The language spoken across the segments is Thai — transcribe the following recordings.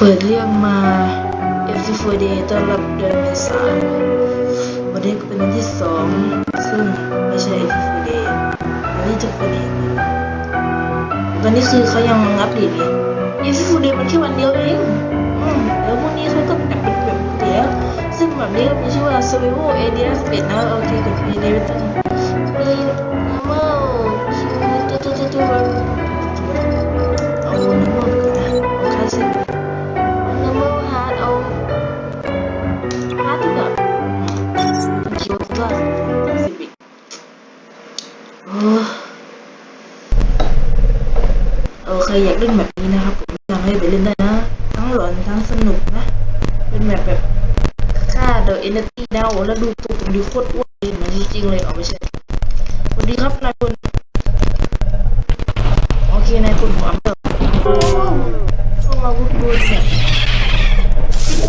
เปิดเรื่องมา FC4 Day ต้อนรับเดือนเมษายนวันนี้เป็นวันที่สองซึ่งไม่ใช่ FC4 Day วันนี้จะเป็นอีกตอนนี้คือเขายังอัปเดตเลย FC4 Day มันแค่วันเดียวเองอืมแล้วพรุ่งนี้เขาก็กลับเป็นแบบปกติแล้วซึ่งแบบนี้ก็มีชื่อว่า Survival Area 11นะโอเคกดไปเลยไม่ต้องมีเมื่อจุดจุดจุดจุด เล่นแบบนี้นะครับผมอยากให้ไปเล่นได้นะ ทั้งหลอนทั้งสนุกนะ เป็นแบบแบบค่าเดอะเอเนอร์จีนะโอ้แล้วดูตัวผมดูโคตรอ้วนเลยเหมือนจริงๆเลยเอาไม่ใช่สวัสดีครับนายพลโอเคนายพลผมเอาโอ้เข้ามาวุ้นวุ้นเนี่ย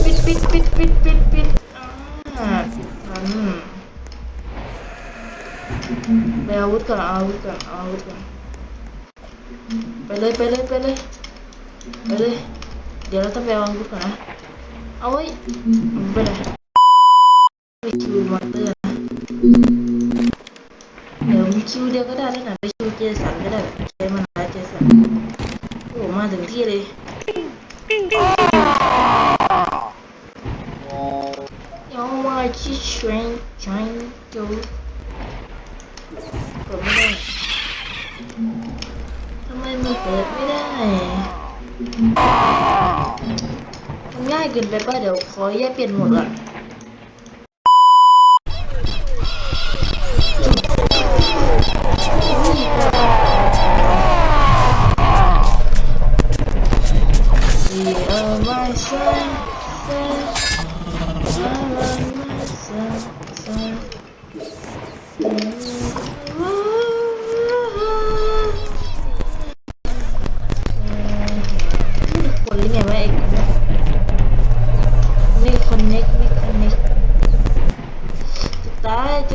ปิดปิดปิดปิดปิดปิดอ่าปิดทันไปเอาอาวุธก่อนเอาอาวุธก่อนเอาอาวุธก่อน ไปเลยไปเลยไปเลยไปเลย เดี๋ยวเราต้องไปเอาอาวุธก่อนนะ เอาไว้ไปเลยไปคิวมอเตอร์นะเดี๋ยวมีคิวเดียวก็ได้แล้วนะไปคิวเจสันก็ได้ใช้มันร้ายเจสันโอ้มาถึงที่เลย You're my train trying to เปิดไม่ได้ ไมมันเปิดไม่ได้มันง่ายเกินไปป่ะเดี๋ยวขอแยกเปลี่ยนโหมดก่อน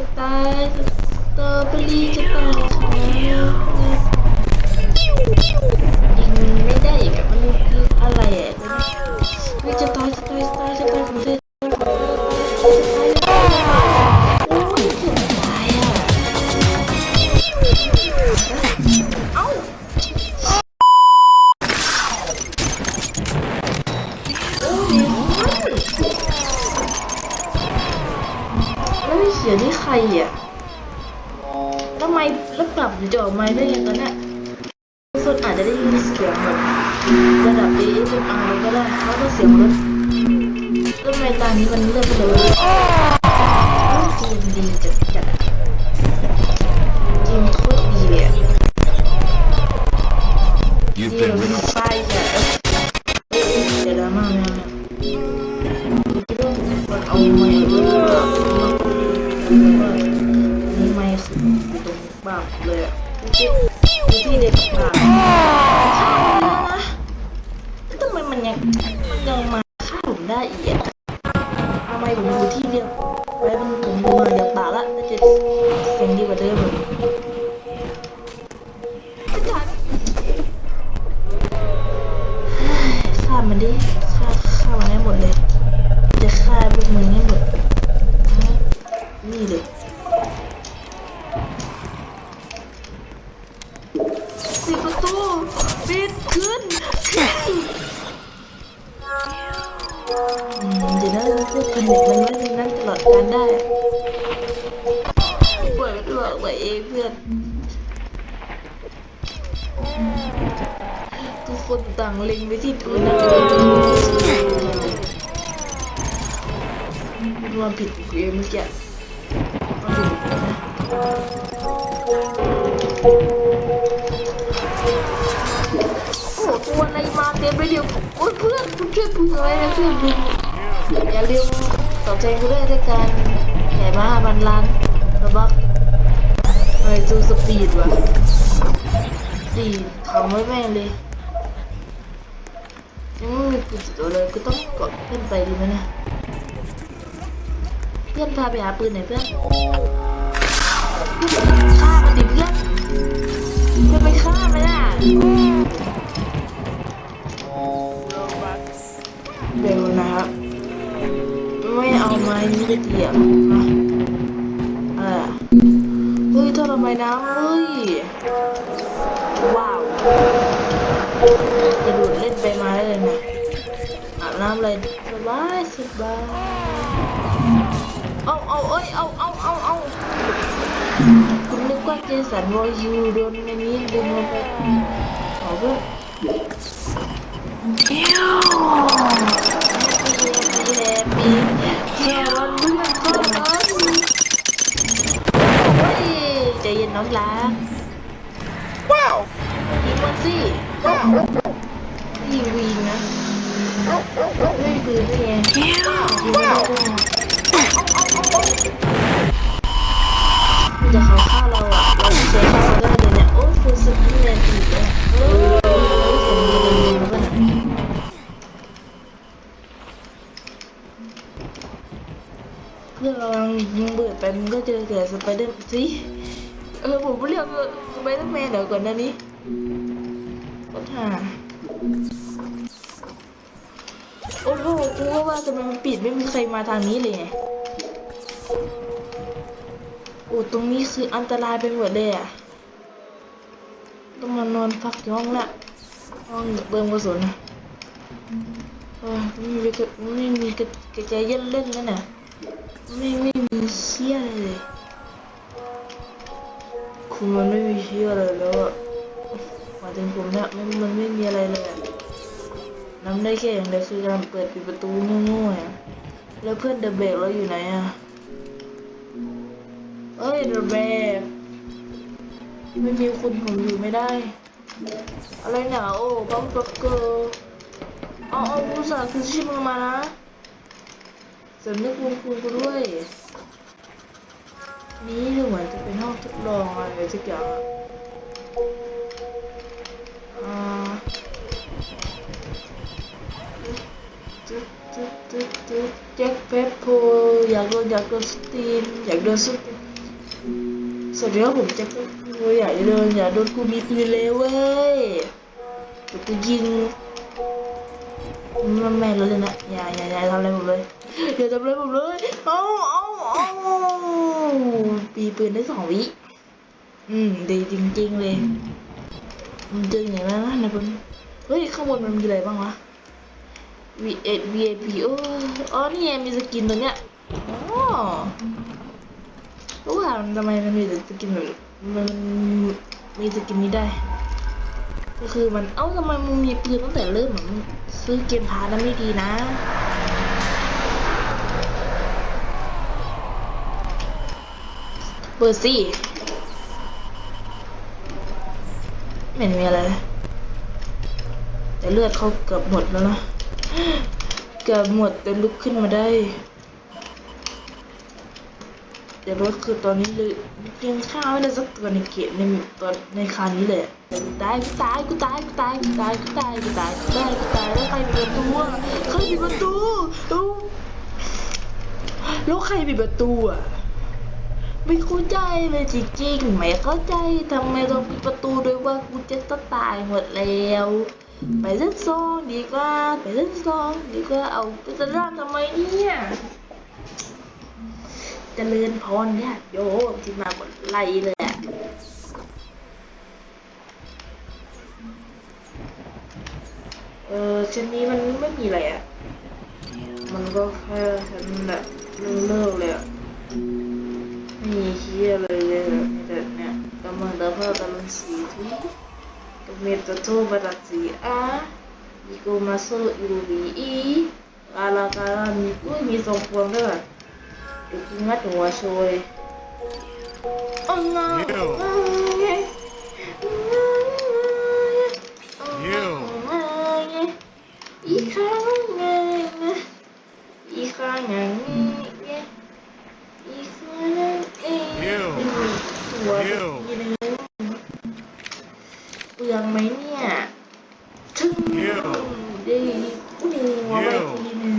จะตายสตรอเบอรี่จะตายยิงไม่ได้แบบมันคืออะไรอะเฮ้ยจะตายจะตายจะตายจะตายผมจะ รอะทำไมแล้วกลับจะอไม้ได้ยังตอนเนี้ยทุกคนอาจจะได้ยินเสียงแบบระดับ ASMR ก็ได้แล้วก็เสียงรถแล้วทำไมตอนนี้มันเลื่อนไปเลยเกมดีจัง ฆ่าผมได้อีกอะทำไมผมอยู่ที่เดียวไว้มันผมมาเดี๋ยวตาละจะเสียงดีกว่าเดิมเลยฆ่ามันดิฆ่าฆ่ามันให้หมดเลย จะฆ่าพวกมึงให้หมด นี่เลยปิดประตูปิดขึ้นขึ้นอืม เดี๋ยวนะพวกผนึกมันไว้ในนั้นตลอดการได้ปล่อยมันออกไปเองเพื่อนทุกคนต่างเล็งไปที่ปืนนะรวมผิดกูเองเมื่อกี้โอ้ตัวอะไรมาเต็มไปเดียวโอ้ย เพื่อนคุณช่วยพึ่งเอาไว้นะเพื่อนอย่าลืมตอบแทนกูด้วยด้วยการแห่มาบันล้านระบักเฮ้ยจูสปีดว่ะดีทำไว้แม่งเลยยังไม่มีปืนติดตัวเลยกูต้องกดเพื่อนไปดีไหมเนะเพื่อนพาไปหาปืนไหนเพื่อนฆ่ามันดิเพื่อนเพื่อนไปฆ่ามันอะ ไม้นี้จะเตียมนะอะไรอเฮ้ยท่อระบายน้ำเฮ้ย ว้าวกระโดดเล่นไปมาได้เลยนะอาบน้ำเลยสบายสบายเอาเอาเอ้ยเอาเอาเอาเอาคุณนึกว่าเจสันวอลยูโดนในนี้ดึงลงไปขอเพื่อเอ้วแฮปปี้แฮปปี้วันเพื่อนก็มันโอ้ย ใจเย็นน้องรักว้าวยิงมันสิว้าวนี่วีนนะไม่คือนี่ไงว้าว เจอแต่สไปเดอร์สิเออผมเรียกสไปเดอร์แมนเดี๋ยวก่อนนะนี้ก็ถ่าโอ้โหกูก็ว่าทำไมมันปิดไม่มีใครมาทางนี้เลยไงโอ้ตรงนี้คืออันตรายไปหมดเลยอะต้องมานอนพักห้องละห้องเบิ่มกระสุนอะไม่มีกระไม่มีกระจายเย็นเล่นแล้วน่ะไม่ไม่ มีเชี่ยอะไรเลยคุณมันไม่มีเชี่ยอะไรแล้วอะมาถึงผมเนี่ยมันมันไม่มีอะไรเลยอะนำได้แค่อย่างเดียวคือการเปิดปิดประตูโง่ๆอะแล้วเพื่อนเดอะเบรกเราอยู่ไหนอะเอ้ยเดอะเบรกไม่มีคุณผมอยู่ไม่ได้ อะไรหนาโอ้บังบักเกอร์เอาเอาผู้สาห์คือชิมงมานะสำนึกบุญคุณกูด้วย นี่เหมือนจะเป็นห้องทดลองอะไรสักอย่างอ่าตึ๊ดตึ๊ดตึ๊ดตึ๊ดแจ็คเปปโพอยากโดนอยากโดนสตีนอยากโดนสตีนสวัสดีครับผมแจ็คเปปโพอยากโดนอยากโดนกูมีปืนเลยเว้ยเดี๋ยวกูยิงมันแม่เลยนะอย่าอย่าอย่าทำอะไรผมเลยอย่าทำอะไรผมเลยเอาเอาเอา ปีปืนได้สองวิ อืมดีจริง ๆ เลยมันเจออย่างนั้นนะในบนเฮ้ย ข้างบนมันมีอะไรบ้างวะ V 8 VIP โอ้อ๋อนี่ไงมีสกินตัวเนี้ยอ๋อรู้ว่าทำไมมันมีสกินแบบมันมีสกินนี้ได้ ก็คือมัน เอ้าทำไมมึงมีปืนตั้งแต่เริ่มเหมือนซื้อเกมพาร์ทนั้นไม่ดีนะ เปิดสิไม่เห็นมีอะไร แต่เลือดเขาเกือบหมดแล้วนะ เกือบหมดแต่ลุกขึ้นมาได้ เดี๋ยวรถคือตอนนี้เลยยังข้าวไม่ได้สักตัวในเกมในตอนในคราวนี้เลยแต่กูตายกูตายกูตายกูตายกูตายกูตายกูตายกูตายกูตายแล้วใครปิดประตูอะใครปิดประตูเอ้าแล้วใครปิดประตูอะ ไม่เข้าใจเลยจริงๆไม่เข้าใจทำไมต้องปิดประตูด้วยว่ากูจะต้องตายหมดแล้วไปเล่นซองดีกว่าไปเล่นซองดีกว่าเอาไปจะร่าทำไมเนี่ยเจริญพรเนี่ยโยมที่มาหมดไล่เลยอะเออชั้นนี้มันไม่มีอะไรอะมันก็แค่ชั้นแบบเลิกๆเลยอะ มีเฮียอะไรเลยอะมีแต่เนี่ยกำลังดับเบิลตะลุนสีที่ก็มีแต่โทบัตสีอาอีโกมาโซอีรูบีอีกาลากาลามีอุ้ยมีสองพวงด้วยเดี๋ยวกูงัดหัวโชยโอ้น้องอีกครั้งหนึ่งอีกครั้งหนึ่ง อีกครั้งหนึ่งเอง หัวทีนึงเปลืองไหมเนี่ยถึงได้หัวไปทีนึง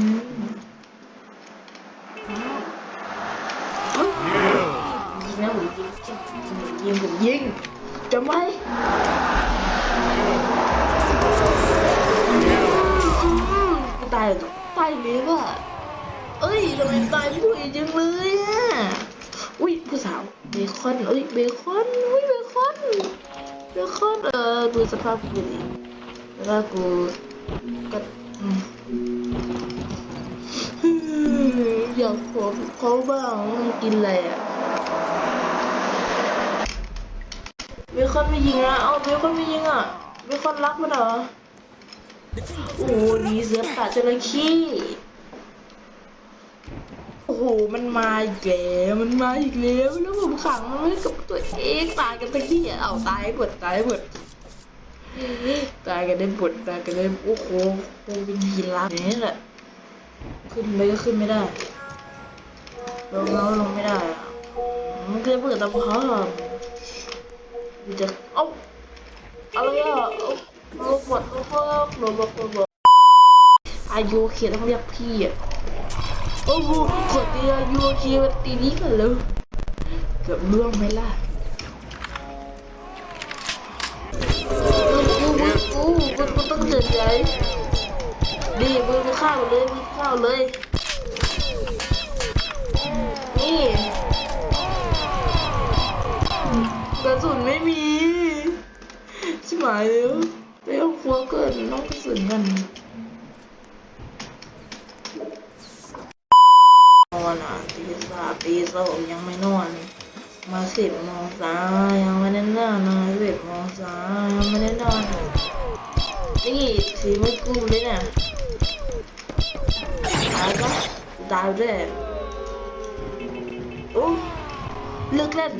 ยิงนะผมยิงยิงผมยิงจำไว้ตายตายเลยว่ะเอ้ยทำไมตายผู้อีกจังเลยอะ อุ้ยผู้สาวเบคอนเอ้ยเบคอนอุ้ยเบคอนเบคอนเออดูสภาพกูดิแล้วกูก็อยากขอเขาบ้างมันกินอะไรอะเบคอนไม่ยิงนะเอาเบคอนไม่ยิงอะเบคอนรักมันเหรอโอ้โหหนีเสือป่าจระเข้ อ้โห มันมาอีกแล้วมันมาอีกแล้ว แล้วผมขังมันไว้กับตัวเองตายกันทั้งที่อะเอาตายหมดตายหมดตายกันได้หมดตายกันได้โอ้โหกูเป็นยีราฟอย่างนี่แหละ ขึ้นไปก็ขึ้นไม่ได้ ลงแล้วลงไม่ได้อะมันเคยเปิดตะพามันจะเอ้าอะไรอะเอ้าโรบอทโรบอทโรบอทโรบอทอายุเขียนต้องเรียกพี่อะ โอ้โหกดตีอายุเขียนตีนี้กันเลยเกือบล่วงไหมล่ะกูกูกูกูต้องเตือนใจดีมึงเข้าวเลยมึงเข้าวเลย นี่กระสุนไม่มีใชิบหายแล้วไปเอาครัวเกินน้องกระสุนกัน อนอะตีสามตีสองยังไม่นอน มาสิบโมงสายยังไม่ได้นอนนอนสิบโมงสายยังไม่ได้นอนนี่สีมือกูเลยเนี่ยตายปะตายด้วยโอ้เลิกเล่น